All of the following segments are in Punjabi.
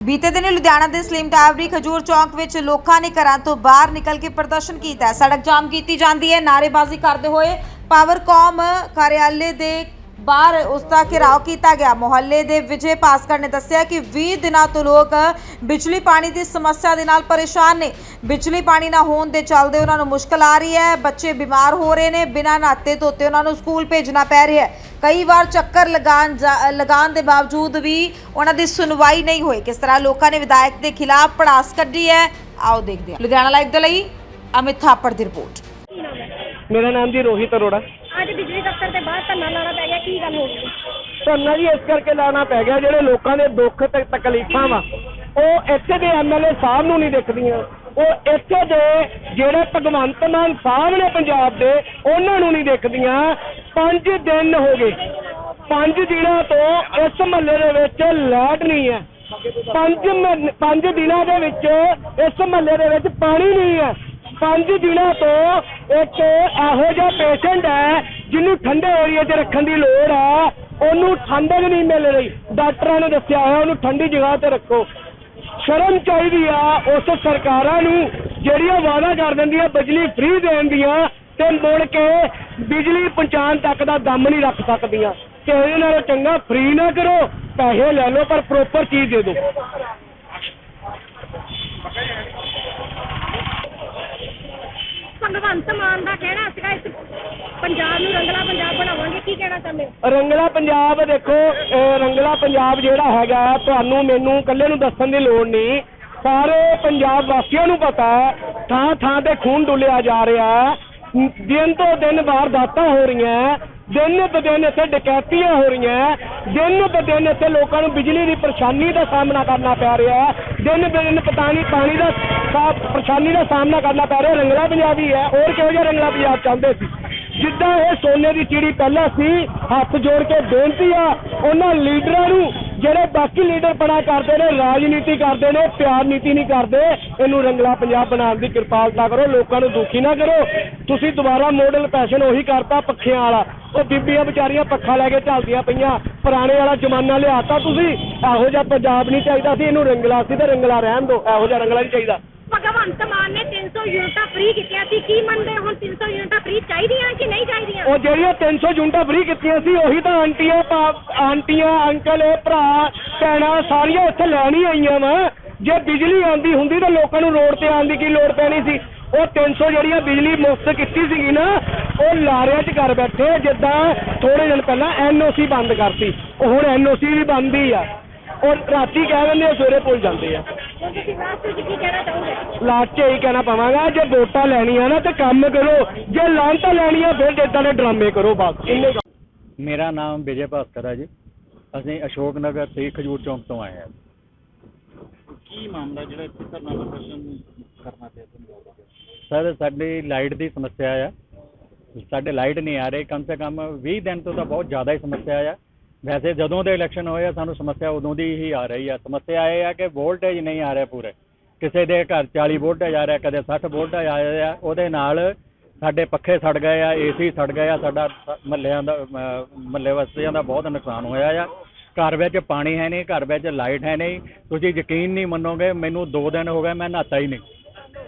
ਬੀਤੇ ਦਿਨ ਲੁਧਿਆਣਾ ਦੇ ਸਲੀਮ ਟਾਵਰੀ ਖਜੂਰ ਚੌਂਕ ਵਿੱਚ ਲੋਕਾਂ ਨੇ ਘਰਾਂ ਤੋਂ ਬਾਹਰ ਨਿਕਲ ਕੇ ਪ੍ਰਦਰਸ਼ਨ ਕੀਤਾ। ਸੜਕ ਜਾਮ ਕੀਤੀ ਜਾਂਦੀ ਹੈ। ਨਾਅਰੇਬਾਜ਼ੀ ਕਰਦੇ ਹੋਏ ਪਾਵਰਕਾਮ ਕਾਰਿਆਲੇ ਦੇ ਬਾਹਰ ਉਸ ਦਾ ਘਿਰਾਓ ਕੀਤਾ ਗਿਆ। ਮੁਹੱਲੇ ਦੇ ਵਿਜੇ ਭਾਸਕਰ ਨੇ ਦੱਸਿਆ ਕਿ 20 ਦਿਨਾਂ ਤੋਂ ਲੋਕ ਬਿਜਲੀ ਪਾਣੀ ਦੀ ਸਮੱਸਿਆ ਦੇ ਨਾਲ ਪਰੇਸ਼ਾਨ ਨੇ। ਬਿਜਲੀ ਪਾਣੀ ਨਾ ਹੋਣ ਦੇ ਚੱਲਦੇ ਉਹਨਾਂ ਨੂੰ ਮੁਸ਼ਕਲ ਆ ਰਹੀ ਹੈ। ਬੱਚੇ ਬਿਮਾਰ ਹੋ ਰਹੇ ਨੇ। ਬਿਨਾਂ ਨਾਤੇ ਧੋਤੇ ਉਹਨਾਂ ਨੂੰ ਸਕੂਲ ਭੇਜਣਾ ਪੈ ਰਿਹਾ ਹੈ। ਕਈ ਵਾਰ ਚੱਕਰ ਲਗਾਉਣ ਲਗਾਉਣ ਦੇ ਬਾਵਜੂਦ ਵੀ ਉਹਨਾਂ ਦੀ ਸੁਣਵਾਈ ਨਹੀਂ ਹੋਈ। ਕਿਸ ਤਰ੍ਹਾਂ ਲੋਕਾਂ ਨੇ ਵਿਧਾਇਕ ਦੇ ਖਿਲਾਫ ਪੜਾਸ ਕੱਢੀ ਹੈ? ਆਓ ਦੇਖਦੇ ਹਾਂ। ਲੁਧਿਆਣਾ ਲਾਈਵ ਦੇ ਲਈ ਅਮਿਤ ਥਾਪੜ ਦੀ ਰਿਪੋਰਟ। ਮੇਰਾ ਨਾਮ ਜੀ ਰੋਹਿਤ ਅਰੋੜਾ। ਅੱਜ ਬਿਜਲੀ ਦਫ਼ਤਰ ਦੇ ਬਾਹਰ ਧਰਨਾ ਲਾਣਾ ਪੈ ਗਿਆ। ਕੀ ਗੱਲ ਹੋ ਗਈ? ਧਰਨਾ ਜੀ ਇਸ ਕਰਕੇ ਲਾਣਾ ਪੈ ਗਿਆ ਜਿਹੜੇ ਲੋਕਾਂ ਦੇ ਦੁੱਖ ਤੇ ਤਕਲੀਫਾਂ ਵਾ ਉਹ ਇੱਥੇ ਦੇ ਐਮਐਲਏ ਸਾਹਿਬ ਨੂੰ ਨਹੀਂ ਦਿਖਦੀਆਂ। ਉਹ ਇੱਥੇ ਦੇ ਜਿਹੜੇ ਭਗਵੰਤ ਮਾਨ ਸਾਹਿਬ ਨੇ ਪੰਜਾਬ ਦੇ ਉਹਨਾਂ ਨੂੰ ਨਹੀਂ ਦਿਖਦੀਆਂ। ਪੰਜ ਦਿਨ ਹੋ ਗਏ। ਪੰਜ ਦਿਨਾਂ ਤੋਂ ਇਸ ਮਹੱਲੇ ਦੇ ਵਿੱਚ ਲਾਈਟ ਨਹੀਂ ਹੈ। ਪੰਜ ਪੰਜ ਦਿਨਾਂ ਦੇ ਵਿੱਚ ਇਸ ਮਹੱਲੇ ਦੇ ਵਿੱਚ ਪਾਣੀ ਨਹੀਂ ਹੈ। ਪੰਜ ਦਿਨਾਂ ਤੋਂ ਇੱਕ ਇਹੋ ਜਿਹਾ ਪੇਸ਼ੈਂਟ ਹੈ, ਜਿਹਨੂੰ ਠੰਡੇ ਏਰੀਆ 'ਚ ਰੱਖਣ ਦੀ ਲੋੜ ਹੈ। ਉਹਨੂੰ ਠੰਡਕ ਨਹੀਂ ਮਿਲ ਰਹੀ। ਡਾਕਟਰਾਂ ਨੇ ਦੱਸਿਆ ਹੋਇਆ ਉਹਨੂੰ ਠੰਡੀ ਜਗ੍ਹਾ ਤੇ ਰੱਖੋ। ਸ਼ਰਮ ਚਾਹੀਦੀ ਆ ਉਸ ਸਰਕਾਰਾਂ ਨੂੰ, ਜਿਹੜੀਆਂ ਵਾਅਦਾ ਕਰ ਦਿੰਦੀਆਂ, ਬਿਜਲੀ ਫ੍ਰੀ ਦੇਣ ਦੀਆਂ, ਤੇ ਮੁੜ ਕੇ ਬਿਜਲੀ ਪਹੁੰਚਾਉਣ ਤੱਕ ਦਾ ਦਮ ਨਹੀਂ ਰੱਖ ਸਕਦੀਆਂ। ਤੇ ਇਹਦੇ ਨਾਲੋਂ ਚੰਗਾ ਫ੍ਰੀ ਨਾ ਕਰੋ ਪੈਸੇ ਲੈ ਲਓ ਪਰ ਪ੍ਰੋਪਰ ਚੀਜ਼ ਦੇ ਦਿਓ। ਭਗਵੰਤ ਮਾਨ ਦਾ ਕਹਿਣਾ ਸੀਗਾ ਇਸ ਪੰਜਾਬ ਨੂੰ ਰੰਗਲਾ ਪੰਜਾਬ ਬਣਾਵਾਂਗੇ ਕੀ ਕਹਿਣਾ ਚਾਹੁੰਦੇ ਹੋ? ਰੰਗਲਾ ਪੰਜਾਬ ਦੇਖੋ ਰੰਗਲਾ ਪੰਜਾਬ ਜਿਹੜਾ ਹੈਗਾ ਤੁਹਾਨੂੰ ਮੈਨੂੰ ਇਕੱਲੇ ਨੂੰ ਦੱਸਣ ਦੀ ਲੋੜ ਨਹੀਂ। ਸਾਰੇ ਪੰਜਾਬ ਵਾਸੀਆਂ ਨੂੰ ਪਤਾ ਹੈ ਥਾਂ ਥਾਂ ਤੇ ਖੂਨ ਡੁੱਲਿਆ ਜਾ ਰਿਹਾ ਹੈ। ਦਿਨ ਤੋਂ ਦਿਨ ਵਾਰਦਾਤਾਂ ਹੋ ਰਹੀਆਂ ਦਿਨ ਬ ਦਿਨ ਇੱਥੇ ਡਕੈਤੀਆਂ ਹੋ ਰਹੀਆਂ ਦਿਨ ਬ ਦਿਨ ਇੱਥੇ ਲੋਕਾਂ ਨੂੰ ਬਿਜਲੀ ਦੀ ਪਰੇਸ਼ਾਨੀ ਦਾ ਸਾਹਮਣਾ ਕਰਨਾ ਪੈ ਰਿਹਾ ਹੈ, ਦਿਨ ਬ ਦਿਨ ਪਤਾ ਨਹੀਂ ਪਾਣੀ ਦਾ ਸਾ- ਪਰੇਸ਼ਾਨੀ ਦਾ ਸਾਹਮਣਾ ਕਰਨਾ ਪੈ ਰਿਹਾ, ਰੰਗਲਾ ਪੰਜਾਬੀ ਹੈ, ਹੋਰ ਕਿਹੋ ਜਿਹਾ ਰੰਗਲਾ ਪੰਜਾਬ ਚਾਹੁੰਦੇ ਸੀ? ਜਿੱਦਾਂ ਇਹ ਸੋਨੇ ਦੀ ਚਿੜੀ ਪਹਿਲਾਂ ਸੀ, ਹੱਥ ਜੋੜ ਕੇ ਬੇਨਤੀ ਆ, ਉਹਨਾਂ ਲੀਡਰਾਂ ਨੂੰ ਜਿਹੜੇ ਬਾਕੀ ਲੀਡਰ ਬਣਾ ਕਰਦੇ ਨੇ, ਰਾਜਨੀਤੀ ਕਰਦੇ ਨੇ, ਪਿਆਰ ਨੀਤੀ ਨਹੀਂ ਕਰਦੇ, ਇਹਨੂੰ ਰੰਗਲਾ ਪੰਜਾਬ ਬਣਾਉਣ ਦੀ ਕਿਰਪਾਲਤਾ ਕਰੋ, ਲੋਕਾਂ ਨੂੰ ਦੁਖੀ ਨਾ ਕਰੋ। ਤੁਸੀਂ ਦੁਬਾਰਾ ਮੋਡਲ ਫੈਸ਼ਨ ਉਹੀ ਕਰਤਾ, ਪੱਖਿਆਂ ਵਾਲਾ। ਉਹ ਬੀਬੀਆਂ ਵਿਚਾਰੀਆਂ ਪੱਖਾ ਲੈ ਕੇ ਚੱਲਦੀਆਂ ਪਈਆਂ, ਪੁਰਾਣੇ ਵਾਲਾ ਜ਼ਮਾਨਾ ਲਿਆਤਾ ਤੁਸੀਂ। ਇਹੋ ਜਿਹਾ ਪੰਜਾਬ ਨਹੀਂ ਚਾਹੀਦਾ ਸੀ, ਇਹਨੂੰ ਰੰਗਲਾ ਸੀ ਤੇ ਰੰਗਲਾ ਰਹਿਣ ਦਿਓ, ਇਹੋ ਜਿਹਾ ਰੰਗਲਾ ਨਹੀਂ ਚਾਹੀਦਾ। ਭਗਵੰਤ ਮਾਨ ਨੇ 300 ਯੂਨਿਟਾਂ ਫ੍ਰੀ ਕੀਤੀਆਂ ਸੀ। ਕੀ ਮੰਨਦੇ ਹੁਣ 300 ਯੂਨਿਟਾਂ ਫ੍ਰੀ ਚਾਹੀਦੀਆਂ ਕਿ ਨਹੀਂ ਚਾਹੀਦੀਆਂ? ਉਹ ਜਿਹੜੀਆਂ 300 ਯੂਨਿਟਾਂ ਫ੍ਰੀ ਕੀਤੀਆਂ ਸੀ, ਉਹੀ ਤਾਂ ਆਂਟੀਆਂ ਆਂਟੀਆਂ, ਅੰਕਲ ਭਰਾ, ਭੈਣਾਂ ਸਾਰੀਆਂ ਇੱਥੇ ਲੈਣ ਆਈਆਂ ਵਾ। ਜੇ ਬਿਜਲੀ ਆਂਦੀ ਹੁੰਦੀ ਤਾਂ ਲੋਕਾਂ ਨੂੰ ਰੋਡ ਤੇ ਆਉਣ ਦੀ ਕੀ ਲੋੜ ਪੈਣੀ ਸੀ? ਉਹ 300 ਜਿਹੜੀਆਂ ਬਿਜਲੀ ਮੁਫਤ ਕੀਤੀ ਸੀਗੀ ਨਾ, ਉਹ ਲਾਰਿਆਂ 'ਚ ਕਰ ਬੈਠੇ ਜਿੱਦਾਂ ਥੋੜੇ ਦਿਨ ਪਹਿਲਾਂ ਐਨਓਸੀ ਬੰਦ ਕਰਤੀ। ਉਹ ਹੁਣ ਐਨਓਸੀ ਵੀ ਬੰਦ ਹੀ ਆ। ਉਹ ਰਾਤੀ ਕਹਿ ਦਿੰਦੇ ਆ, ਸਵੇਰੇ ਭੁੱਲ ਜਾਂਦੇ ਆ। ਲਾਸਟ 'ਚ ਇਹੀ ਕਹਿਣਾ ਪਾਵਾਂਗਾ ਜੇ ਵੋਟਾਂ ਲੈਣੀਆਂ ਨਾ ਤੇ ਕੰਮ ਕਰੋ ਜੇ ਲਾਂਟਾਂ ਲੈਣੀਆਂ ਫਿਰ ਇਦਾਂ ਦੇ ਡਰਾਮੇ ਕਰੋ ਬਸ ਇੰਨੇ ਕੁ। ਮੇਰਾ ਨਾਮ ਵਿਜੇ ਭਾਸਕਰ ਹੈ ਜੀ। ਅਸੀਂ ਅਸ਼ੋਕ ਨਗਰ ਤੇ ਖਜੂਰ ਚੌਂਕ ਤੋਂ ਆਏ ਹਾਂ ਕੀ ਮਾਮਲਾ ਜਿਹੜਾ ਇੱਥੇ ਧਰਨਾ ਪ੍ਰਦਰਸ਼ਨ ਕਰਨਾ ਪਿਆ ਤੁਹਾਨੂੰ ਸਰ ਸਾਡੀ ਲਾਈਟ ਦੀ ਸਮੱਸਿਆ ਆ। ਸਾਡੇ ਲਾਈਟ ਨਹੀਂ ਆ ਰਹੀ ਕਮ ਸੇ ਕਮ 20 ਦਿਨ ਤੋਂ ਤਾਂ ਬਹੁਤ ਜ਼ਿਆਦਾ ਹੀ ਸਮੱਸਿਆ ਆ। ਵੈਸੇ ਜਦੋਂ ਦੇ ਇਲੈਕਸ਼ਨ ਹੋਏ ਆ, ਸਾਨੂੰ ਸਮੱਸਿਆ ਉਦੋਂ ਦੀ ਹੀ ਆ ਰਹੀ ਆ। ਸਮੱਸਿਆ ਇਹ ਆ ਕਿ ਵੋਲਟੇਜ ਨਹੀਂ ਆ ਰਿਹਾ ਪੂਰੇ। ਕਿਸੇ ਦੇ ਘਰ 40 ਵੋਲਟੇਜ ਆ ਰਿਹਾ, ਕਦੇ 60 ਵੋਲਟੇਜ ਆ ਰਿਹਾ, ਉਹਦੇ ਨਾਲ ਸਾਡੇ ਪੱਖੇ ਸੜ ਗਏ ਆ ਏਸੀ ਸੜ ਗਏ ਆ, ਸਾਡਾ ਮਹੱਲਿਆਂ ਦਾ ਮਹੱਲੇ ਵਾਸੀਆਂ ਦਾ ਬਹੁਤ ਨੁਕਸਾਨ ਹੋਇਆ ਆ। ਘਰ ਵਿੱਚ ਪਾਣੀ ਹੈ ਨਹੀਂ, ਘਰ ਵਿੱਚ ਲਾਈਟ ਹੈ ਨਹੀਂ। ਤੁਸੀਂ ਯਕੀਨ ਨਹੀਂ ਮੰਨੋਗੇ, ਮੈਨੂੰ 2 ਦਿਨ ਹੋ ਗਏ ਮੈਂ ਨਹਾਤਾ ਹੀ ਨਹੀਂ।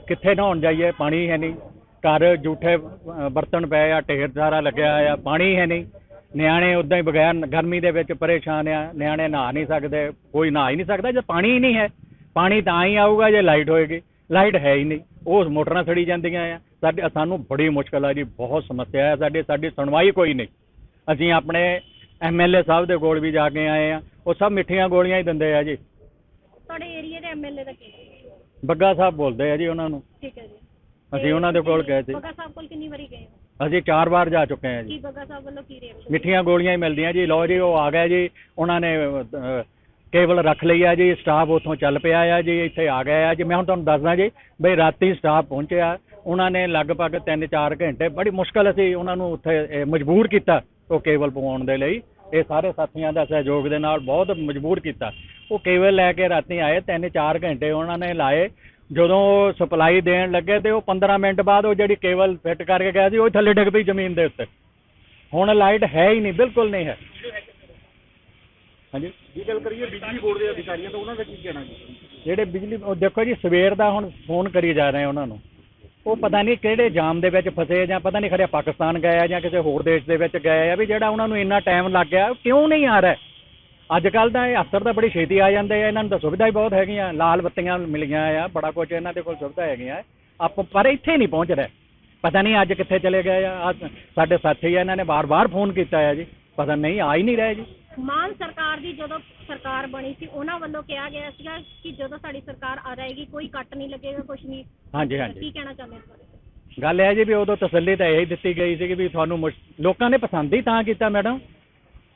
ਕਿੱਥੇ ਨਹਾਉਣ ਜਾਈਏ, ਪਾਣੀ ਹੈ ਨਹੀਂ। ਘਰ ਜੂਠੇ ਬਰਤਨ ਪਏ ਆ, ਢੇਰ ਸਾਰਾ ਲੱਗਿਆ ਆ, ਪਾਣੀ ਹੈ ਨਹੀਂ। ਨਿਆਣੇ ਉਦਾਂ ਹੀ ਬਗੈਰ ਗਰਮੀ ਦੇ ਵਿੱਚ ਪਰੇਸ਼ਾਨ ਆ ਨਿਆਣੇ ਨਹਾ ਨਹੀਂ ਸਕਦੇ ਕੋਈ ਨਹਾ ਹੀ ਨਹੀਂ ਸਕਦਾ ਜੇ ਪਾਣੀ ਹੀ ਨਹੀਂ ਹੈ ਪਾਣੀ ਤਾਂ ਹੀ ਆਊਗਾ ਜੇ ਲਾਈਟ ਹੋਏਗੀ ਲਾਈਟ ਹੈ ਹੀ ਨਹੀਂ ਉਹ ਮੋਟਰਾਂ ਸੜੀ ਜਾਂਦੀਆਂ ਆ ਸਾਡੇ ਸਾਨੂੰ ਬੜੀ ਮੁਸ਼ਕਲ ਆ ਜੀ ਬਹੁਤ ਸਮੱਸਿਆ ਹੈ ਸਾਡੇ ਸਾਡੀ ਸੁਣਵਾਈ ਕੋਈ ਨਹੀਂ ਅਸੀਂ ਆਪਣੇ ਐਮਐਲਏ ਸਾਹਿਬ ਦੇ ਕੋਲ ਵੀ ਜਾ ਕੇ ਆਏ ਆ ਉਹ ਸਭ ਮਿੱਠੀਆਂ ਗੋਲੀਆਂ ਹੀ ਦਿੰਦੇ ਆ ਜੀ। ਤੁਹਾਡੇ ਏਰੀਆ ਦੇ ਐਮਐਲਏ ਦਾ ਕੀ ਬੱਗਾ ਸਾਹਿਬ ਬੋਲਦੇ ਆ ਜੀ ਉਹਨਾਂ ਨੂੰ ਠੀਕ ਹੈ ਜੀ। ਅਸੀਂ ਉਹਨਾਂ ਦੇ ਕੋਲ ਗਏ ਸੀ। ਬੱਗਾ ਸਾਹਿਬ ਕੋਲ ਕਿੰਨੀ ਵਾਰੀ ਗਏ ਹੋ? ਅਸੀਂ ਚਾਰ ਵਾਰ ਜਾ ਚੁੱਕੇ ਹਾਂ ਕੀ ਜੀ ਬੱਗਾ ਸਾਹਿਬ ਵੱਲੋਂ ਕੀ ਰਿਐਕਸ਼ਨ ਮਿੱਠੀਆਂ ਗੋਲੀਆਂ ਹੀ ਮਿਲਦੀਆਂ ਜੀ। ਲਓ ਜੀ ਉਹ ਆ ਗਿਆ ਜੀ। ਉਹਨਾਂ ਨੇ ਕੇਬਲ ਰੱਖ ਲਈ ਆ ਜੀ। ਸਟਾਫ ਉੱਥੋਂ ਚੱਲ ਪਿਆ ਆ ਜੀ। ਇੱਥੇ ਆ ਗਿਆ ਆ ਜੀ। ਮੈਂ ਹੁਣ ਤੁਹਾਨੂੰ ਦੱਸਦਾ ਜੀ ਬਈ ਰਾਤੀ ਸਟਾਫ ਪਹੁੰਚਿਆ। ਉਹਨਾਂ ਨੇ ਲਗਭਗ 3-4 ਘੰਟੇ ਬੜੀ ਮੁਸ਼ਕਲ ਅਸੀਂ ਉਹਨਾਂ ਨੂੰ ਉੱਥੇ ਮਜਬੂਰ ਕੀਤਾ ਉਹ ਕੇਬਲ ਪਵਾਉਣ ਦੇ ਲਈ। ਇਹ ਸਾਰੇ ਸਾਥੀਆਂ ਦਾ ਸਹਿਯੋਗ ਦੇ ਨਾਲ ਬਹੁਤ ਮਜਬੂਰ ਕੀਤਾ। ਉਹ ਕੇਬਲ ਲੈ ਕੇ ਰਾਤੀ ਆਏ 3-4 ਘੰਟੇ ਉਹਨਾਂ ਨੇ ਲਾਏ। ਜਦੋਂ ਉਹ ਸਪਲਾਈ ਦੇਣ ਲੱਗੇ ਤੇ ਉਹ 15 ਮਿੰਟ ਬਾਅਦ ਉਹ ਜਿਹੜੀ ਕੇਬਲ ਫਿੱਟ ਕਰਕੇ ਗਿਆ ਸੀ ਉਹ ਥੱਲੇ ਡਿੱਗ ਪਈ ਜ਼ਮੀਨ ਦੇ ਉੱਤੇ। ਹੁਣ ਲਾਈਟ ਹੈ ਹੀ ਨਹੀਂ ਬਿਲਕੁਲ ਨਹੀਂ ਹੈ। ਹਾਂਜੀ? ਜੇ ਗੱਲ ਕਰੀਏ ਬਿਜਲੀ ਬੋਰਡ ਦੇ ਅਧਿਕਾਰੀਆਂ ਤਾਂ ਉਹਨਾਂ ਦਾ ਕੀ ਕਹਿਣਾ ਜੀ? ਜਿਹੜੇ ਬਿਜਲੀ ਉਹ ਦੇਖੋ ਜੀ ਸਵੇਰ ਦਾ ਹੁਣ ਫੋਨ ਕਰੀ ਜਾ ਰਹੇ ਉਹਨਾਂ ਨੂੰ। ਉਹ ਪਤਾ ਨਹੀਂ ਕਿਹੜੇ ਜਾਮ ਦੇ ਵਿੱਚ ਫਸੇ ਜਾਂ ਪਤਾ ਨਹੀਂ ਖੜਿਆ ਪਾਕਿਸਤਾਨ ਗਏ ਆ ਜਾਂ ਕਿਸੇ ਹੋਰ ਦੇਸ਼ ਦੇ ਵਿੱਚ ਗਏ ਆ ਵੀ ਜਿਹੜਾ ਉਹਨਾਂ ਨੂੰ ਇੰਨਾ ਟਾਈਮ ਲੱਗ ਗਿਆ ਉਹ ਕਿਉਂ ਨਹੀਂ ਆ ਰਿਹਾ? ਅੱਜ ਕੱਲ ਤਾਂ ਇਹ ਅਫਸਰ ਤਾਂ ਬੜੀ ਛੇਤੀ ਆ ਜਾਂਦੇ ਆ ਇਹਨਾਂ ਨੂੰ ਤਾਂ ਸੁਵਿਧਾ ਹੀ ਬਹੁਤ ਹੈਗੀਆਂ ਲਾਲ ਬੱਤੀਆਂ ਮਿਲੀਆਂ ਆ ਬੜਾ ਕੁਝ ਇਹਨਾਂ ਦੇ ਕੋਲ ਸੁਵਿਧਾ ਹੈਗੀਆਂ ਆਪ ਪਰ ਇੱਥੇ ਨਹੀਂ ਪਹੁੰਚ ਰਿਹਾ। ਪਤਾ ਨਹੀਂ ਅੱਜ ਕਿੱਥੇ ਚਲੇ ਗਏ ਆ ਸਾਡੇ ਸਾਥੀ ਆ ਇਹਨਾਂ ਨੇ ਬਾਰ-ਬਾਰ ਫੋਨ ਕੀਤਾ ਆ ਜੀ। ਪਤਾ ਨਹੀਂ ਆ ਹੀ ਨਹੀਂ ਰਹੇ ਜੀ। ਮਾਨ ਸਰਕਾਰ ਦੀ ਜਦੋਂ ਸਰਕਾਰ ਬਣੀ ਸੀ ਉਹਨਾਂ ਵੱਲੋਂ ਕਿਹਾ ਗਿਆ ਸੀਗਾ ਕਿ ਜਦੋਂ ਸਾਡੀ ਸਰਕਾਰ ਆ ਰਹੇਗੀ ਕੋਈ ਕੱਟ ਨਹੀਂ ਲੱਗੇਗਾ ਕੁਝ ਨਹੀਂ। ਹਾਂਜੀ ਕੀ ਹਾਂਜੀ। ਕਹਿਣਾ ਚਾਹੁੰਦੇ ਇਸ ਬਾਰੇ? ਗੱਲ ਇਹ ਜੀ ਵੀ ਉਦੋਂ ਤਸੱਲੀ ਤਾਂ ਇਹੀ ਦਿੱਤੀ ਗਈ ਸੀ ਕਿ ਵੀ ਤੁਹਾਨੂੰ ਲੋਕਾਂ ਨੇ ਪਸੰਦ ਹੀ ਤਾਂ ਕੀਤਾ ਮੈਡਮ।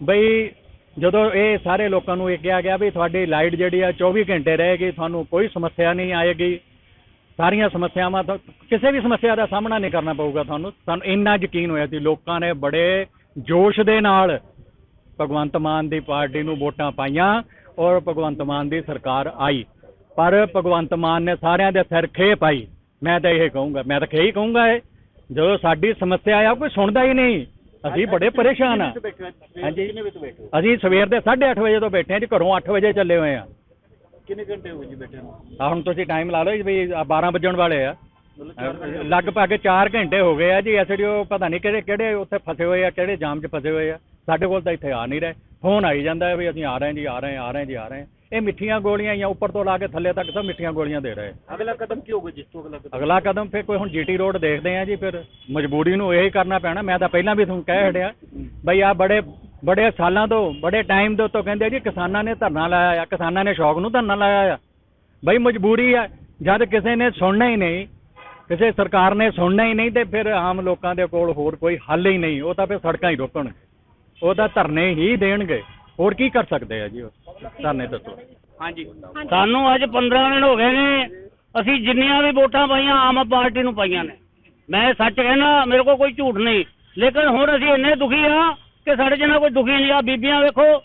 ਬਈ ਜਦੋਂ ਇਹ ਸਾਰੇ ਲੋਕਾਂ ਨੂੰ ਇਹ ਕਿਹਾ ਗਿਆ ਵੀ ਤੁਹਾਡੀ ਲਾਈਟ ਜਿਹੜੀ ਆ 24 ਘੰਟੇ ਰਹੇਗੀ, ਤੁਹਾਨੂੰ ਕੋਈ ਸਮੱਸਿਆ ਨਹੀਂ ਆਏਗੀ। ਸਾਰੀਆਂ ਸਮੱਸਿਆਵਾਂ ਤੋਂ ਕਿਸੇ ਵੀ ਸਮੱਸਿਆ ਦਾ ਸਾਹਮਣਾ ਨਹੀਂ ਕਰਨਾ ਪਊਗਾ ਤੁਹਾਨੂੰ। ਸਾਨੂੰ ਇੰਨਾ ਯਕੀਨ ਹੋਇਆ ਸੀ, ਲੋਕਾਂ ਨੇ ਬੜੇ ਜੋਸ਼ ਦੇ ਨਾਲ ਭਗਵੰਤ ਮਾਨ ਦੀ ਪਾਰਟੀ ਨੂੰ ਵੋਟਾਂ ਪਾਈਆਂ ਔਰ ਭਗਵੰਤ ਮਾਨ ਦੀ ਸਰਕਾਰ ਆਈ। ਪਰ ਭਗਵੰਤ ਮਾਨ ਨੇ ਸਾਰਿਆਂ ਦੇ ਸਿਰ ਖੇ ਪਾਈ ਮੈਂ ਤਾਂ ਇਹ ਕਹੂੰਗਾ, ਮੈਂ ਤਾਂ ਖੇ ਹੀ ਕਹੂੰਗਾ ਇਹ, ਜਦੋਂ ਸਾਡੀ ਸਮੱਸਿਆ ਆ ਕੋਈ ਸੁਣਦਾ ਹੀ ਨਹੀਂ। ਅਸੀਂ ਬੜੇ ਪਰੇਸ਼ਾਨ ਆ। ਹਾਂਜੀ। ਕਿੰਨੇ ਵਜੇ ਤੋਂ ਬੈਠੇ ਹੋ? ਅਸੀਂ ਸਵੇਰ ਦੇ 8:30 ਵਜੇ ਤੋਂ ਬੈਠੇ ਹਾਂ ਜੀ ਘਰੋਂ 8 ਵਜੇ ਚੱਲੇ ਹੋਏ ਆ। ਕਿੰਨੇ ਘੰਟੇ ਹੋ ਗਏ ਜੀ ਬੈਠੇ ਨੂੰ? ਆ ਹੁਣ ਤੁਸੀਂ ਟਾਈਮ ਲਾ ਲਓ ਜੀ ਵੀ ਆਹ 12 ਵੱਜਣ ਵਾਲੇ ਆ। ਲਗਭਗ 4 ਘੰਟੇ ਹੋ ਗਏ ਆ ਜੀ ਐਸਡੀਓ ਪਤਾ ਨਹੀਂ ਕਿਹੜੇ ਕਿਹੜੇ ਉੱਥੇ ਫਸੇ ਹੋਏ ਆ ਕਿਹੜੇ ਜਾਮ 'ਚ ਫਸੇ ਹੋਏ ਆ। ਸਾਡੇ ਕੋਲ ਤਾਂ ਇੱਥੇ ਆ ਨਹੀਂ ਰਹੇ। ਫੋਨ ਆਈ ਜਾਂਦਾ ਵੀ ਅਸੀਂ ਆ ਰਹੇ ਹਾਂ ਜੀ ਆ ਰਹੇ ਆ ਰਹੇ ਜੀ ਆ ਰਹੇ ਇਹ ਮਿੱਠੀਆਂ ਗੋਲੀਆਂ ਜਾਂ ਉੱਪਰ ਤੋਂ ਲਾ ਕੇ ਥੱਲੇ ਤੱਕ ਸਭ ਮਿੱਠੀਆਂ ਗੋਲੀਆਂ ਦੇ ਰਹੇ। ਅਗਲਾ ਕਦਮ ਕੀ ਹੋਊਗਾ ਜਿਸ ਤੋਂ ਅਗਲਾ ਕਦਮ? ਅਗਲਾ ਕਦਮ ਫਿਰ ਕੋਈ ਹੁਣ ਜੀਟੀ ਰੋਡ ਦੇਖਦੇ ਆ ਜੀ ਫਿਰ ਮਜਬੂਰੀ ਨੂੰ ਇਹੀ ਕਰਨਾ ਪੈਣਾ। ਮੈਂ ਤਾਂ ਪਹਿਲਾਂ ਵੀ ਤੁਹਾਨੂੰ ਕਹਿ ਹਟਿਆ ਬਈ ਆ ਬੜੇ ਬੜੇ ਸਾਲਾਂ ਤੋਂ ਬੜੇ ਟਾਈਮ ਦੇ ਉੱਤੋਂ ਕਹਿੰਦੇ ਆ ਜੀ ਕਿਸਾਨਾਂ ਨੇ ਧਰਨਾ ਲਾਇਆ ਆ ਕਿਸਾਨਾਂ ਨੇ ਸ਼ੌਕ ਨੂੰ ਧਰਨਾ ਲਾਇਆ ਆ। ਬਈ ਮਜਬੂਰੀ ਆ ਜਦ ਕਿਸੇ ਨੇ ਸੁਣਨਾ ਹੀ ਨਹੀਂ ਕਿਸੇ ਸਰਕਾਰ ਨੇ ਸੁਣਨਾ ਹੀ ਨਹੀਂ ਤੇ ਫਿਰ ਆਮ ਲੋਕਾਂ ਦੇ ਕੋਲ ਹੋਰ ਕੋਈ ਹੱਲ ਹੀ ਨਹੀਂ ਉਹ ਤਾਂ ਫਿਰ ਸੜਕਾਂ ਹੀ ਰੋਕਣ। ਉਹ ਤਾਂ ਧਰਨੇ ਹੀ ਦੇਣਗੇ। ਹੋਰ ਕੀ ਕਰ ਸਕਦੇ ਆ ਜੀ? ਉਹ ਧਰਨੇ ਦੱਸੋ। ਹਾਂਜੀ। ਸਾਨੂੰ ਅੱਜ 15 ਦਿਨ ਹੋ ਗਏ ਨੇ। ਅਸੀਂ ਜਿੰਨੀਆਂ ਵੀ ਵੋਟਾਂ ਪਾਈਆਂ ਆਮ ਪਾਰਟੀ ਨੂੰ ਪਾਈਆਂ ਨੇ। ਮੈਂ ਸੱਚ ਕਹਿਣਾ ਮੇਰੇ ਕੋਲ ਕੋਈ ਝੂਠ ਨਹੀਂ। ਲੇਕਿਨ ਹੁਣ ਅਸੀਂ ਇੰਨੇ ਦੁਖੀ ਆ ਕਿ ਸਾਡੇ ਜਿੰਨਾ ਕੋਈ ਦੁਖੀ ਨਹੀਂ ਆ। ਬੀਬੀਆਂ ਵੇਖੋ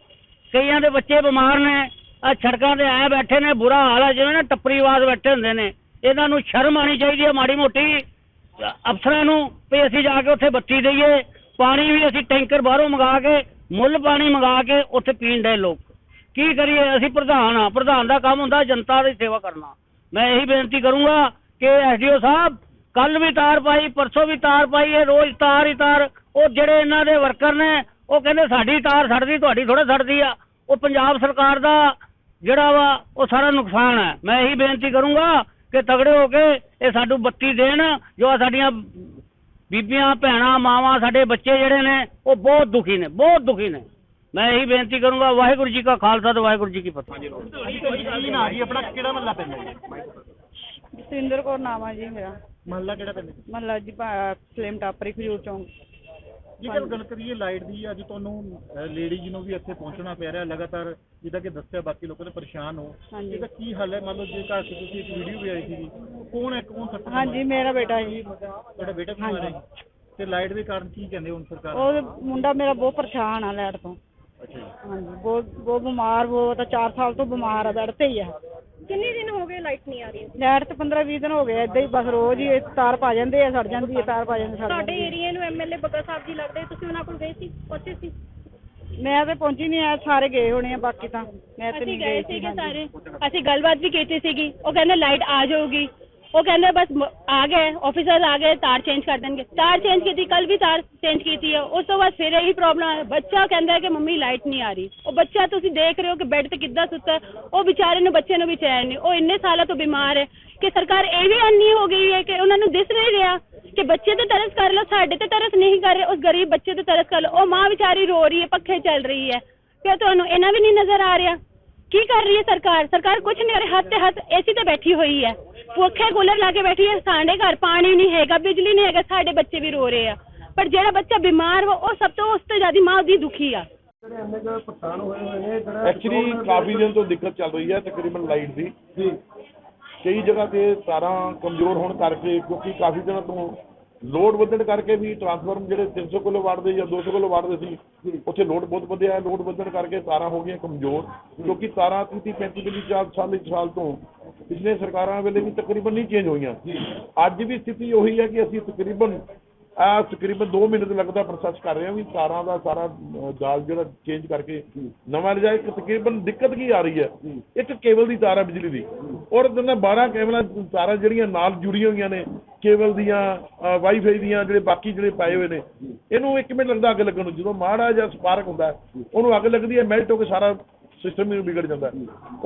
ਕਈਆਂ ਦੇ ਬੱਚੇ ਬਿਮਾਰ ਨੇ। ਆ ਸੜਕਾਂ ਤੇ ਐ ਬੈਠੇ ਨੇ ਬੁਰਾ ਹਾਲ ਆ। ਜਿਵੇਂ ਨਾ ਟੱਪਰੀਵਾਦ ਬੈਠੇ ਹੁੰਦੇ ਨੇ। ਇਹਨਾਂ ਨੂੰ ਸ਼ਰਮ ਆਣੀ ਚਾਹੀਦੀ ਹੈ ਮਾੜੀ ਮੋਟੀ। ਅਫਸਰਾਂ ਨੂੰ ਵੀ ਅਸੀਂ ਜਾ ਕੇ ਉੱਥੇ ਬੱਤੀ ਦਈਏ। ਪਾਣੀ ਵੀ ਅਸੀਂ ਟੈਂਕਰ ਬਾਹਰੋਂ ਮੰਗਾ ਕੇ ਮੁੱਲ ਪਾਣੀ ਮੰਗਾ ਕੇ ਉੱਥੇ ਪੀਣ ਦੇ ਲੋਕ। ਕੀ ਕਰੀਏ? ਅਸੀਂ ਪ੍ਰਧਾਨ ਆ ਪ੍ਰਧਾਨ ਦਾ ਕੰਮ ਹੁੰਦਾ ਜਨਤਾ ਦੀ ਸੇਵਾ ਕਰਨਾ। ਮੈਂ ਇਹੀ ਬੇਨਤੀ ਕਰੂੰਗਾ ਕਿ ਐਸਡੀਓ ਸਾਹਿਬ ਕੱਲ ਵੀ ਤਾਰ ਪਾਈ, ਪਰਸੋਂ ਵੀ ਤਾਰ ਪਾਈ ਹੈ ਰੋਜ਼ ਤਾਰ ਹੀ ਤਾਰ। ਉਹ ਜਿਹੜੇ ਇਹਨਾਂ ਦੇ ਵਰਕਰ ਨੇ, ਉਹ ਕਹਿੰਦੇ ਸਾਡੀ ਤਾਰ ਸੜਦੀ, ਤੁਹਾਡੀ ਥੋੜਾ ਸੜਦੀ ਆ। ਉਹ ਪੰਜਾਬ ਸਰਕਾਰ ਦਾ ਜਿਹੜਾ ਵਾ, ਉਹ ਸਾਰਾ ਨੁਕਸਾਨ ਹੈ। ਮੈਂ ਇਹੀ ਬੇਨਤੀ ਕਰੂੰਗਾ ਕਿ ਤਗੜੇ ਹੋ ਕੇ ਇਹ ਸਾਨੂੰ ਬੱਤੀ ਦੇਣ, ਜੋ ਸਾਡੀਆਂ ਬੀਬੀਆਂ ਭੈਣਾਂ ਮਾਵਾਂ ਸਾਡੇ ਬੱਚੇ ਜਿਹੜੇ ਨੇ ਉਹ ਬਹੁਤ ਦੁਖੀ ਨੇ ਬਹੁਤ ਦੁਖੀ ਨੇ। ਮੈਂ ਇਹੀ ਬੇਨਤੀ ਕਰੂੰਗਾ ਵਾਹਿਗੁਰੂ ਜੀ ਕਾ ਖਾਲਸਾ ਤੇ ਵਾਹਿਗੁਰੂ ਜੀ ਕੀ ਫਤਿਹ। ਨਾ ਜੀ? ਆਪਣਾ ਕਿਹੜਾ ਮਹੱਲਾ ਪੈਂਦਾ ਜੀ? ਜਸਵਿੰਦਰ ਕੌਰ ਨਾਮ ਆ ਜੀ ਮੇਰਾ। ਮਹੱਲਾ ਕਿਹੜਾ ਪੈਂਦਾ? ਮਹੱਲਾ ਜੀ ਫਲੇਮ ਟਾਪਰੀ ਖਜੂਰ ਚੌਂਕ। ਜੇਕਰ ਗੱਲ ਕਰੀਏ ਲਾਈਟ ਦੀ ਅੱਜ ਤੁਹਾਨੂੰ ਲੇਡੀ ਜੀ ਨੂੰ ਵੀ ਇੱਥੇ ਪਹੁੰਚਣਾ ਪੈ ਰਿਹਾ ਲਗਾਤਾਰ ਜਿੱਦਾਂ ਕਿ ਦੱਸਿਆ ਬਾਕੀ ਲੋਕਾਂ ਨੇ ਪਰੇਸ਼ਾਨ ਹੋ। ਹਾਂਜੀ। ਇਹਦਾ ਕੀ ਹੱਲ ਹੈ? ਮੰਨ ਲਓ ਜੇ ਘਰ 'ਚ ਤੁਸੀਂ ਇੱਕ ਵੀਡੀਓ ਵੀ ਆਈ ਸੀ ਕੌਣ ਹੈ ਕੌਣ ਸੱਟ ਹਾਂਜੀ ਮੇਰਾ ਬੇਟਾ ਜੀ। ਤੁਹਾਡਾ ਬੇਟਾ ਕਿਉਂ ਆ ਰਿਹਾ ਤੇ ਲਾਈਟ ਦੇ ਕਾਰਨ ਕੀ ਕਹਿੰਦੇ ਹੁਣ ਸਰਕਾਰ? ਉਹ ਮੁੰਡਾ ਮੇਰਾ ਬਹੁਤ ਪਰੇਸ਼ਾਨ ਆ ਲੈਟ ਤੋਂ। ਅੱਛਾ ਜੀ। ਹਾਂਜੀ ਬਹੁਤ ਬਹੁਤ ਬਿਮਾਰ ਉਹ ਤਾਂ 4 ਸਾਲ ਤੋਂ ਬਿਮਾਰ ਆ ਬੈੱਡ ਤੇ ਹੀ ਆ। ਕਿੰਨੇ ਦਿਨ ਹੋ ਗਏ ਲਾਈਟ ਨਹੀਂ ਆ ਰਹੀ? ਲੈਟ ਤੇ 15 20 ਦਿਨ ਹੋ ਗਏ ਏਦਾਂ ਹੀ ਬਸ ਰੋਜ਼ ਹੀ ਇਹ ਤਾਰ ਪਾ ਜਾਂਦੇ ਆ ਸੜ ਜਾਂਦੀ ਹੈ ਤਾਰ ਪਾ ਜਾਂਦੇ ਸੜ ਜਾਂਦੀ ਹੈ। ਏਰੀਏ ਨੂੰ ਐਮਐਲਏ ਬੱਗਾ ਸਾਹਿਬ ਜੀ ਲੱਗਦੇ? ਤੁਸੀਂ ਉਹਨਾਂ ਕੋਲ ਗਏ ਸੀ? ਉੱਥੇ ਸੀ? ਮੈਂ ਤੇ ਪਹੁੰਚੀ ਨਹੀਂ ਆ ਸਾਰੇ ਗਏ ਹੋਣੇ ਆ ਬਾਕੀ ਤਾਂ ਮੈਂ ਤੇ ਅਸੀਂ ਨਹੀਂ ਗਏ ਗਈ ਸੀਗੇ ਹਾਂਜੀ। ਸਾਰੇ। ਅਸੀਂ ਗੱਲਬਾਤ ਵੀ ਕੀਤੀ ਸੀਗੀ। ਉਹ ਕਹਿੰਦੇ ਲਾਈਟ ਆ ਜਾਊਗੀ। ਉਹ ਕਹਿੰਦੇ ਬਸ ਮ- ਆ ਗਏ ਆਫੀਸਰ ਆ ਗਏ ਤਾਰ ਚੇਂਜ ਕਰ ਦੇਣਗੇ। ਤਾਰ ਚੇਂਜ ਕੀਤੀ ਕੱਲ ਵੀ ਤਾਰ ਚੇਂਜ ਕੀਤੀ ਹੈ ਉਸ ਤੋਂ ਬਾਅਦ ਫਿਰ ਇਹੀ ਪ੍ਰੋਬਲਮ ਹੈ ਬੱਚਾ ਕਹਿੰਦਾ ਹੈ ਕਿ ਮੰਮੀ ਲਾਈਟ ਨਹੀਂ ਆ ਰਹੀ। ਉਹ ਬੱਚਾ ਤੁਸੀਂ ਦੇਖ ਰਹੇ ਹੋ ਕਿ ਬੈੱਡ ਤੇ ਕਿੱਦਾਂ ਸੁੱਤਾ। ਹੈ। ਉਹ ਵਿਚਾਰੇ ਨੂੰ ਬੱਚੇ ਨੂੰ ਵੀ ਚੈਨ ਨਹੀਂ ਉਹ ਇੰਨੇ ਸਾਲਾਂ ਤੋਂ ਬਿਮਾਰ ਹੈ ਕਿ ਸਰਕਾਰ ਇਹ ਵੀ ਅੰਨੀ ਹੋ ਗਈ ਹੈ ਕਿ ਉਹਨਾਂ ਨੂੰ ਦਿਸ ਨਹੀਂ ਰਿਹਾ। ਕਿ ਬੱਚੇ ਤੇ ਤਰਸ ਕਰ ਲਓ ਸਾਡੇ ਤੇ ਤਰਸ ਨਹੀਂ ਕਰ ਰਹੇ ਉਸ ਗਰੀਬ ਬੱਚੇ ਤੇ ਤਰਸ ਕਰ ਲਓ। ਉਹ ਮਾਂ ਵਿਚਾਰੀ ਰੋ ਰਹੀ ਹੈ ਪੱਖੇ ਚੱਲ ਰਹੀ ਹੈ। ਕਿ ਤੁਹਾਨੂੰ ਇਹਨਾਂ ਵੀ ਨਹੀਂ ਨਜ਼ਰ ਆ ਰਿਹਾ। ਕੀ ਕਰ ਰਹੀ ਹੈ ਸਰਕਾਰ? ਸਰਕਾਰ ਕੁਝ ਨਹੀਂ ਕਰ ਰਹੀ ਹੱਥ ਤੇ ਹੱਥ ਏਸੀ ਤੇ ਬੈਠੀ ਹੋਈ ਹੈ। ਪੱਖੇ ਕੂਲਰ ਲਾ ਕੇ ਬੈਠੀ ਹੈ ਸਾਡੇ ਘਰ ਪਾਣੀ ਨਹੀਂ ਹੈਗਾ ਬਿਜਲੀ ਨਹੀਂ ਹੈਗਾ ਸਾਡੇ ਬੱਚੇ ਵੀ ਰੋ ਰਹੇ ਆ। ਪਰ ਜਿਹੜਾ ਬੱਚਾ ਬਿਮਾਰ ਵਾ ਉਹ ਸਭ ਤੋਂ ਉਸ ਤੋਂ ਜ਼ਿਆਦਾ ਮਾਂ ਉਹਦੀ ਦੁਖੀ ਆ। ਐਕਚੁਅਲੀ ਕਾਫੀ ਦਿਨ ਤੋਂ ਦਿੱਕਤ ਚੱਲ ਰਹੀ ਹੈ ਤਕਰੀਬਨ ਲਾਈਟ ਦੀ। ਜੀ। ਕਈ ਜਗ੍ਹਾ ਤੇ ਤਾਰਾਂ ਕਮਜ਼ੋਰ ਹੋਣ ਕਰਕੇ ਕਿਉਂਕਿ ਕਾਫੀ ਦਿਨਾਂ ਤੋਂ ਲੋਡ ਵਧਣ ਕਰਕੇ ਵੀ ਟਰਾਂਸਫਾਰਮ ਜਿਹੜੇ 300 ਕਿਲੋ ਵਾਟ ਦੇ ਜਾਂ 200 ਕਿਲੋ ਵਾਟ ਦੇ ਸੀ, ਉੱਥੇ ਲੋਡ ਬਹੁਤ ਵਧਿਆ, ਲੋਡ ਵਧਣ ਕਰਕੇ ਤਾਰਾਂ ਹੋ ਗਈਆਂ ਕਮਜ਼ੋਰ। ਕਿਉਂਕਿ ਤਾਰਾਂ 30 35 35 ਚਾਰ ਸਾਲ ਇੱਕ ਸਾਲ ਤੋਂ ਪਿਛਲੇ ਸਰਕਾਰਾਂ ਵੇਲੇ ਵੀ ਤਕਰੀਬਨ ਨਹੀਂ ਚੇਂਜ ਹੋਈਆਂ। ਅੱਜ ਵੀ ਸਥਿਤੀ ਉਹੀ ਹੈ ਕਿ ਅਸੀਂ ਤਕਰੀਬਨ ਆ ਤਕਰੀਬਨ 2 ਮਹੀਨੇ ਤੋਂ ਲੱਗਦਾ ਪ੍ਰੋਸੈਸ ਕਰ ਰਹੇ ਹਾਂ ਵੀ ਤਾਰਾਂ ਦਾ ਸਾਰਾ ਜਾਲ ਜਿਹੜਾ ਚੇਂਜ ਕਰਕੇ ਨਵਾਂ ਲਿਜਾਏ। ਤਕਰੀਬਨ ਦਿੱਕਤ ਕੀ ਆ ਰਹੀ ਹੈ? ਇੱਕ ਕੇਬਲ ਦੀ ਤਾਰ ਹੈ ਬਿਜਲੀ ਦੀ। ਔਰ ਦਿਨ 12 ਕੇਬਲਾਂ, ਤਾਰਾਂ ਜਿਹੜੀਆਂ ਨਾਲ ਜੁੜੀਆਂ ਹੋਈਆਂ ਨੇ, ਕੇਬਲ ਦੀਆਂ ਵਾਈਫਾਈ ਦੀਆਂ ਜਿਹੜੇ ਬਾਕੀ ਜਿਹੜੇ ਪਾਏ ਹੋਏ ਨੇ, ਇਹਨੂੰ 1 ਮਿੰਟ ਲੱਗਦਾ ਅੱਗ ਲੱਗਣ ਨੂੰ। ਜਦੋਂ ਮਾੜਾ ਜਿਹਾ ਸਪਾਰਕ ਹੁੰਦਾ ਉਹਨੂੰ ਅੱਗ ਲੱਗਦੀ ਹੈ ਮੈਲਟ ਹੋ ਕੇ ਸਾਰਾ ਸਿਸਟਮ ਹੀ ਵਿਗੜ ਜਾਂਦਾ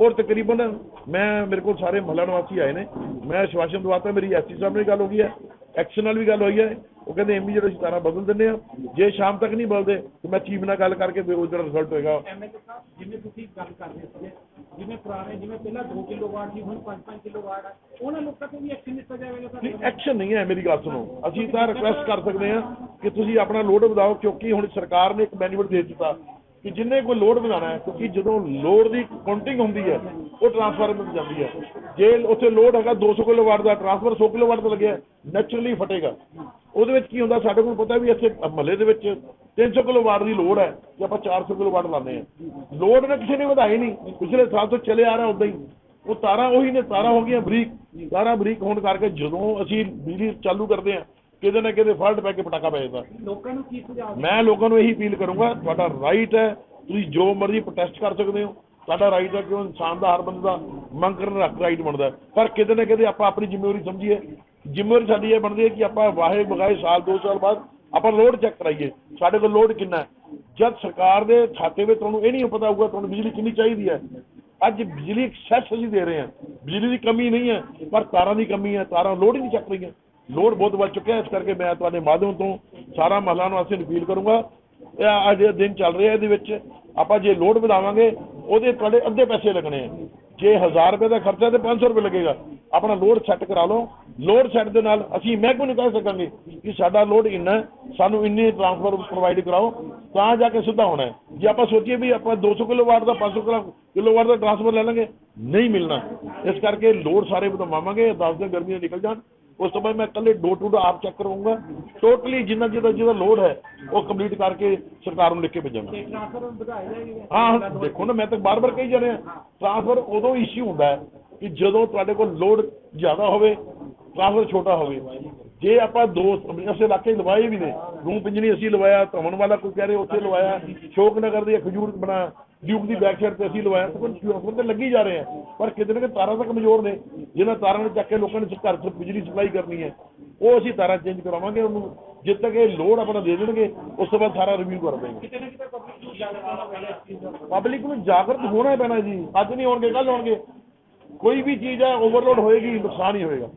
ਔਰ ਤਕਰੀਬਨ ਮੈਂ, ਮੇਰੇ ਕੋਲ ਸਾਰੇ ਮਹੱਲਾ ਨਿਵਾਸੀ ਆਏ ਨੇ। ਮੈਂ ਆਸ਼ਵਾਸਨ ਦਵਾਤਾ ਮੇਰੀ ਐਸਸੀ ਸਾਹਿਬ ਨਾਲ ਗੱਲ ਹੋ ਗਈ ਹੈ। ਐਕਸ਼ਨ ਨਾਲ ਵੀ ਗੱਲ ਹੋਈ ਹੈ। ਉਹ ਕਹਿੰਦੇ ਇਮੀਡੀਏਟ ਅਸੀਂ ਤਾਰਾਂ ਬਦਲ ਦਿੰਦੇ ਆ ਜੇ ਸ਼ਾਮ ਤੱਕ ਨਹੀਂ ਬਦਲਦੇ ਤੇ ਮੈਂ ਚੀਫ ਨਾਲ ਗੱਲ ਕਰਕੇ ਫਿਰ ਉਹ ਜਿਹੜਾ ਰਿਜ਼ਲਟ ਹੋਏਗਾ ਜਿਵੇਂ ਤੁਸੀਂ ਗੱਲ ਕਰ ਰਹੇ ਸੀਗੇ ਜਿਵੇਂ ਪੁਰਾਣੇ ਜਿਵੇਂ ਪਹਿਲਾਂ 2 ਕਿਲੋਵਾਟ ਸੀ ਹੁਣ 5-5 ਕਿਲੋਵਾਟ ਆ ਉਹਨਾਂ ਲੋਕਾਂ ਤੇ ਵੀ ਐਕਸ਼ਨ ਲਿੱਤਾ ਜਾਵੇਗਾ ਨਹੀਂ ਐਕਸ਼ਨ ਨਹੀਂ ਹੈ ਮੇਰੀ ਗੱਲ ਸੁਣੋ। ਅਸੀਂ ਤਾਂ ਰਿਕੁਐਸਟ ਕਰ ਸਕਦੇ ਹਾਂ ਕਿ ਤੁਸੀਂ ਆਪਣਾ ਲੋਡ ਵਧਾਓ ਕਿਉਂਕਿ ਹੁਣ ਸਰਕਾਰ ਨੇ ਇੱਕ ਬੈਨੀਫਿਟ ਦੇ ਦਿੱਤਾ। ਕਿ ਜਿੰਨੇ ਕੋਈ ਲੋਡ ਵਧਾਉਣਾ ਹੈ, ਕਿਉਂਕਿ ਜਦੋਂ ਲੋਡ ਦੀ ਕਾਊਂਟਿੰਗ ਹੁੰਦੀ ਹੈ, ਉਹ ਟਰਾਂਸਫਾਰਮਰ ਤੇ ਜਾਂਦੀ ਹੈ। ਜੇ ਉੱਥੇ ਲੋਡ ਹੈਗਾ 200 ਕਿਲੋਵਾਟ ਦਾ ਟਰਾਂਸਫਰ 100 ਕਿਲੋਵਾਟ ਤੇ ਲੱਗਿਆ ਨੈਚੁਰਲੀ ਫਟੇਗਾ। ਉਹਦੇ ਵਿੱਚ ਕੀ ਹੁੰਦਾ, ਸਾਡੇ ਕੋਲ ਪਤਾ ਵੀ ਇੱਥੇ ਮਹੱਲੇ ਦੇ ਵਿੱਚ 300 ਕਿਲੋਵਾਟ ਦੀ ਲੋਡ ਹੈ ਕਿ ਆਪਾਂ 400 ਕਿਲੋਵਾਟ ਲਾਉਂਦੇ ਹਾਂ। ਲੋਡ ਨਾ ਕਿਸੇ ਨੇ ਵਧਾਈ ਨਹੀਂ ਪਿਛਲੇ ਸਾਲ ਤੋਂ ਚੱਲੇ ਆ ਰਿਹਾ ਉਦਾਂ ਹੀ। ਉਹ ਤਾਰਾਂ ਉਹੀ ਨੇ, ਤਾਰਾਂ ਹੋ ਗਈਆਂ ਬਰੀਕ। ਤਾਰਾਂ ਬਰੀਕ ਹੋਣ ਕਰਕੇ ਜਦੋਂ ਅਸੀਂ ਬਿਜਲੀ ਚਾਲੂ ਕਰਦੇ ਹਾਂ ਕਿਤੇ ਨਾ ਕਿਤੇ ਫਾਲਟ ਪੈ ਕੇ ਪਟਾਕਾ ਪੈ ਜਾਂਦਾ। ਲੋਕਾਂ ਨੂੰ ਕੀ ਸੁਝਾਅ ਮੈਂ ਲੋਕਾਂ ਨੂੰ ਇਹੀ ਅਪੀਲ ਕਰੂੰਗਾ ਤੁਹਾਡਾ ਰਾਈਟ ਹੈ ਤੁਸੀਂ ਜੋ ਮਰਜ਼ੀ ਪ੍ਰੋਟੈਸਟ ਕਰ ਸਕਦੇ ਹੋ। ਤੁਹਾਡਾ ਰਾਈਟ ਹੈ ਕਿਉਂ ਇਨਸਾਨ ਦਾ ਹਰ ਬੰਦੇ ਦਾ ਮੰਗ ਕਰਨ ਦਾ ਰਾਈਟ ਬਣਦਾ। ਪਰ ਕਿਤੇ ਨਾ ਕਿਤੇ ਆਪਾਂ ਆਪਣੀ ਜ਼ਿੰਮੇਵਾਰੀ ਸਮਝੀਏ। ਜ਼ਿੰਮੇਵਾਰੀ ਸਾਡੀ ਇਹ ਬਣਦੀ ਹੈ ਕਿ ਆਪਾਂ ਵਾਹੇ ਬਗਾਏ ਸਾਲ ਦੋ ਸਾਲ ਬਾਅਦ ਆਪਾਂ ਲੋਡ ਚੈੱਕ ਕਰਾਈਏ। ਸਾਡੇ ਕੋਲ ਲੋਡ ਕਿੰਨਾ ਹੈ? ਜਦ ਸਰਕਾਰ ਦੇ ਖਾਤੇ ਵਿੱਚ ਤੁਹਾਨੂੰ ਇਹ ਨਹੀਂ ਪਤਾ ਹੋਊਗਾ ਤੁਹਾਨੂੰ ਬਿਜਲੀ ਕਿੰਨੀ ਚਾਹੀਦੀ ਹੈ। ਅੱਜ ਬਿਜਲੀ ਐਕਸੈਸ ਅਸੀਂ ਦੇ ਰਹੇ ਹਾਂ। ਬਿਜਲੀ ਦੀ ਕਮੀ ਨਹੀਂ ਹੈ ਪਰ ਤਾਰਾਂ ਦੀ ਕਮੀ ਹੈ ਤਾਰਾਂ ਲੋਡ ਹੀ ਨਹੀਂ ਚੱਕ ਰਹੀਆਂ। ਲੋਡ ਬਹੁਤ ਵੱਧ ਚੁੱਕਿਆ ਇਸ ਕਰਕੇ ਮੈਂ ਤੁਹਾਡੇ ਮਾਧਿਅਮ ਤੋਂ ਸਾਰਾ ਮਹੱਲਾ ਨੂੰ ਅਸੀਂ ਅਪੀਲ ਕਰੂੰਗਾ। ਇਹ ਅੱਜ ਦਿਨ ਚੱਲ ਰਿਹਾ ਇਹਦੇ ਵਿੱਚ। ਆਪਾਂ ਜੇ ਲੋਡ ਵਧਾਵਾਂਗੇ, ਉਹਦੇ ਤੁਹਾਡੇ ਅੱਧੇ ਪੈਸੇ ਲੱਗਣੇ ਆ ਜੇ 1000 ਰੁਪਏ ਦਾ ਖਰਚਾ ਤੇ 500 ਰੁਪਏ ਲੱਗੇਗਾ। ਆਪਣਾ ਲੋਡ ਸੈੱਟ ਕਰਾ ਲਓ। ਲੋਡ ਸੈੱਟ ਦੇ ਨਾਲ ਅਸੀਂ ਮਹਿਕਮੇ ਨੂੰ ਕਹਿ ਸਕਾਂਗੇ ਕਿ ਸਾਡਾ ਲੋਡ ਇੰਨਾ ਸਾਨੂੰ ਇੰਨੇ ਟਰਾਂਸਫਰ ਪ੍ਰੋਵਾਈਡ ਕਰਾਓ, ਤਾਂ ਜਾ ਕੇ ਸਿੱਧਾ ਹੋਣਾ ਜੇ ਆਪਾਂ ਸੋਚੀਏ ਵੀ ਆਪਾਂ 200 ਕਿਲੋਵਾਟ ਦਾ 500 ਕਿਲੋਵਾਟ ਦਾ ਟਰਾਂਸਫਰ ਲੈ ਲਾਂਗੇ, ਨਹੀਂ ਮਿਲਣਾ। ਇਸ ਕਰਕੇ ਲੋਡ ਸਾਰੇ ਵਧਾਵਾਂਗੇ 10 ਦਿਨ ਗਰਮੀਆਂ ਨਿਕਲ ਜਾਣ। ਉਸ ਤੋਂ ਬਾਅਦ ਮੈਂ ਇਕੱਲੇ ਡੋਰ ਟੂ ਡੋਰ ਆਪ ਚੈੱਕ ਕਰੂੰਗਾ ਟੋਟਲੀ ਜਿੰਨਾ ਜਿਹਦਾ ਜਿਹਦਾ ਲੋਡ ਹੈ ਉਹ ਕੰਪਲੀਟ ਕਰਕੇ ਸਰਕਾਰ ਨੂੰ ਲਿਖ ਕੇ ਭੇਜਾਂਗਾ। ਹਾਂ ਦੇਖੋ ਨਾ ਮੈਂ ਤਾਂ ਬਾਰ-ਬਾਰ ਕਹੀ ਜਾ ਰਿਹਾ। ਟ੍ਰਾਂਸਫਰ ਉਦੋਂ ਇਸ਼ੂ ਹੁੰਦਾ ਹੈ ਕਿ ਜਦੋਂ ਤੁਹਾਡੇ ਕੋਲ ਲੋਡ ਜ਼ਿਆਦਾ ਹੋਵੇ ਟ੍ਰਾਂਸਫਰ ਛੋਟਾ ਹੋਵੇ। ਜੇ ਆਪਾਂ ਦੋ ਅਸੀਂ ਇਲਾਕੇ ਲਵਾਏ ਵੀ ਨੇ ਰੂਮ ਪਿੰਜਣੀ ਅਸੀਂ ਲਵਾਇਆ ਧਮਨ ਵਾਲਾ ਕੋਈ ਕਹਿ ਰਹੇ ਉੱਥੇ ਲਵਾਇਆ ਸ਼ੋਕ ਨਗਰ ਦੇ ਖਜੂਰ ਬਣਾ ਡਿਊਕ ਦੀ ਬੈਕ ਸਾਈਡ ਤੇ ਅਸੀਂ ਲਵਾਇਆ ਤਾਂ ਕੋਈ ਤੇ ਲੱਗੀ ਜਾ ਰਹੇ ਆ। ਪਰ ਕਿਤੇ ਨਾ ਕਿਤੇ ਤਾਰਾਂ ਤਾਂ ਕਮਜ਼ੋਰ ਨੇ ਜਿਹਨਾਂ ਤਾਰਾਂ ਨੂੰ ਚੱਕ ਕੇ ਲੋਕਾਂ ਨੇ ਘਰ 'ਚ ਬਿਜਲੀ ਸਪਲਾਈ ਕਰਨੀ ਹੈ ਉਹ ਅਸੀਂ ਤਾਰਾਂ ਚੇਂਜ ਕਰਾਵਾਂਗੇ ਉਹਨੂੰ। ਜਿੱਦ ਤੱਕ ਇਹ ਲੋਡ ਆਪਣਾ ਦੇ ਦੇਣਗੇ ਉਸ ਤੋਂ ਬਾਅਦ ਸਾਰਾ ਰਿਵਿਊ ਕਰ ਦੇਣਗੇ। ਕਿਤੇ ਨਾ ਕਿਤੇ ਪਬਲਿਕ ਨੂੰ ਜਾਗਰੂਕ ਹੋਣਾ ਪੈਣਾ ਪਬਲਿਕ ਨੂੰ ਜਾਗਰਤ ਹੋਣਾ ਹੀ ਪੈਣਾ ਜੀ। ਅੱਜ ਨਹੀਂ ਹੋਣਗੇ ਕੱਲ ਹੋਣਗੇ। ਕੋਈ ਵੀ ਚੀਜ਼ ਹੈ ਓਵਰਲੋਡ ਹੋਏਗੀ ਨੁਕਸਾਨ ਹੀ ਹੋਏਗਾ।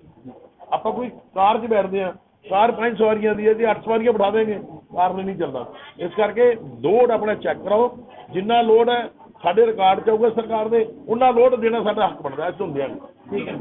ਆਪਾਂ ਕੋਈ ਕਾਰ 'ਚ ਬੈਠਦੇ ਆ ਕਾਰ ਪੰਜ ਸਵਾਰੀਆਂ ਦੀ ਹੈ ਜੇ ਅੱਠ ਸਵਾਰੀਆਂ ਬਿਠਾ ਦੇਂਗੇ ਕਾਰ ਨੇ ਨਹੀਂ ਚੱਲਦਾ। ਇਸ ਕਰਕੇ ਲੋਡ ਆਪਣਾ ਚੈੱਕ ਕਰਾਓ। ਜਿੰਨਾ ਲੋਡ ਹੈ ਸਾਡੇ ਰਿਕਾਰਡ 'ਚ ਆਊਗਾ ਸਰਕਾਰ ਦੇ ਉਹਨਾਂ ਲੋਡ ਦੇਣਾ ਸਾਡਾ ਹੱਕ ਬਣਦਾ ਇਸ ਹੁੰਦਿਆਂ ਠੀਕ ਹੈ।